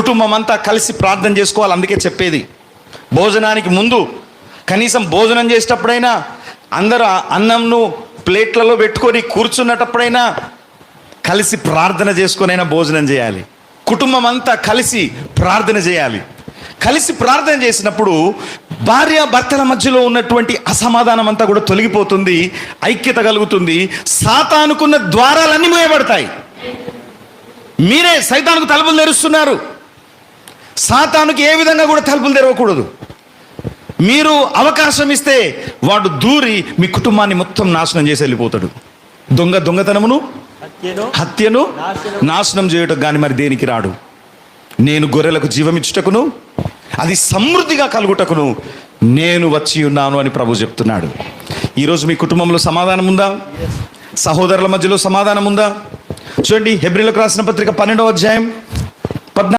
కుటుంబం అంతా కలిసి ప్రార్థన చేసుకోవాలి అందుకే చెప్పేది. భోజనానికి ముందు కనీసం భోజనం చేసేటప్పుడైనా అందరూ అన్నంను ప్లేట్లలో పెట్టుకొని కూర్చున్నటప్పుడైనా కలిసి ప్రార్థన చేసుకునైనా భోజనం చేయాలి. కుటుంబం అంతా కలిసి ప్రార్థన చేయాలి. కలిసి ప్రార్థన చేసినప్పుడు భార్య భర్తల మధ్యలో ఉన్నటువంటి అసమాధానం అంతా కూడా తొలగిపోతుంది ఐక్యత కలుగుతుంది. సాతానుకున్న ద్వారాలన్నీ మూయబడతాయి. మీరే సైతానికి తలుపులు తెరుస్తున్నారు సాతానుకి ఏ విధంగా కూడా తలుపులు తెరవకూడదు. మీరు అవకాశం ఇస్తే వాడు దూరి మీ కుటుంబాన్ని మొత్తం నాశనం చేసి వెళ్ళిపోతాడు. దొంగ దొంగతనమును హత్యను. నాశనం. చేయటం కానీ మరి దేనికి రాడు? నేను గొర్రెలకు జీవమిచ్చుటకును అది సమృద్ధిగా కలుగుటకును నేను వచ్చి ఉన్నాను అని ప్రభు చెప్తున్నాడు. ఈరోజు మీ కుటుంబంలో సమాధానం ఉందా? సహోదరుల మధ్యలో సమాధానం ఉందా? చూడండి హెబ్రిలకు రాసిన పత్రిక పన్నెండవ అధ్యాయం.